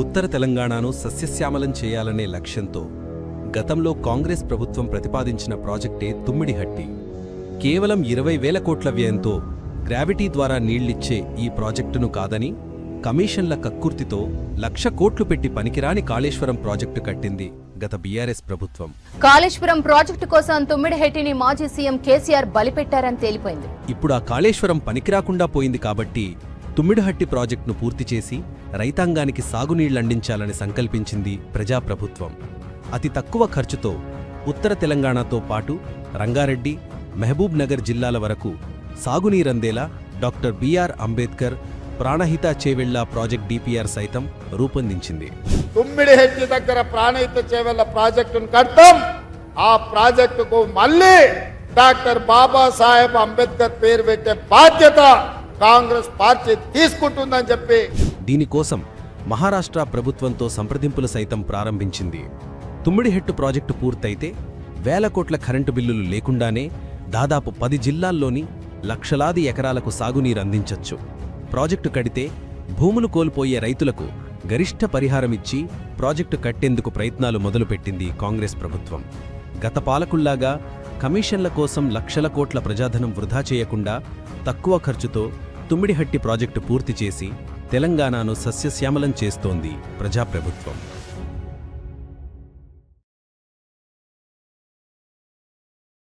ఉత్తర తెలంగాణను సస్యశ్యామలం చేయాలనే లక్ష్యంతో గతంలో కాంగ్రెస్ ప్రభుత్వం ప్రతిపాదించిన ప్రాజెక్టే తుమ్మిడిహట్టి. కేవలం ఇరవై వేల కోట్ల వ్యయంతో గ్రావిటీ ద్వారా నీళ్ళిచ్చే ఈ ప్రాజెక్టును కాదని కమిషన్ల కక్కుర్తితో లక్ష కోట్లు పెట్టి పనికిరాని కాళేశ్వరం ప్రాజెక్టు కట్టింది గత బీఆర్ఎస్ ప్రభుత్వం. కాళేశ్వరం ప్రాజెక్టు కోసం తుమ్మిడిహెట్టిని మాజీ సీఎం కేసీఆర్ బలిపెట్టారని తేలిపోయింది. ఇప్పుడు ఆ కాళేశ్వరం పనికిరాకుండా పోయింది కాబట్టి తుమ్మిడిహట్టి ప్రాజెక్టును పూర్తి చేసి రైతాంగానికి సాగునీళ్ళందించాలని సంకల్పించింది ప్రజాప్రభుత్వం. అతి తక్కువ ఖర్చుతో ఉత్తర తెలంగాణతో పాటు రంగారెడ్డి మహబూబ్ నగర్ జిల్లాల వరకు సాగునీరందేలా doctor B R Ambedkar Pranahita Chevella project DPR సైతం రూపొందించింది. తుమ్మిడిహట్టి దగ్గర ప్రాణహిత చేవెళ్ళ ప్రాజెక్టును కడతాం. ఆ ప్రాజెక్టుకు మళ్ళీ డాక్టర్ బాబాసాహెబ్ అంబేద్కర్ పేరు పెట్టే బాధ్యత కాంగ్రెస్ పార్టీ తీసుకుంటుందని చెప్పి దీనికోసం మహారాష్ట్ర ప్రభుత్వంతో సంప్రదింపులు సైతం ప్రారంభించింది. తుమ్మిడిహెట్టు ప్రాజెక్టు పూర్తయితే వేల కోట్ల కరెంటు బిల్లులు లేకుండానే దాదాపు పది జిల్లాల్లోని లక్షలాది ఎకరాలకు సాగునీరు అందించొచ్చు. ప్రాజెక్టు కడితే భూములు కోల్పోయే రైతులకు గరిష్ట పరిహారమిచ్చి ప్రాజెక్టు కట్టేందుకు ప్రయత్నాలు మొదలుపెట్టింది కాంగ్రెస్ ప్రభుత్వం. గత పాలకుల్లాగా కమిషన్ల కోసం లక్షల కోట్ల ప్రజాధనం వృధా చేయకుండా తక్కువ ఖర్చుతో తుమ్మిడిహట్టి ప్రాజెక్టు పూర్తి చేసి తెలంగాణను సస్యశ్యామలం చేస్తోంది ప్రజాప్రభుత్వం.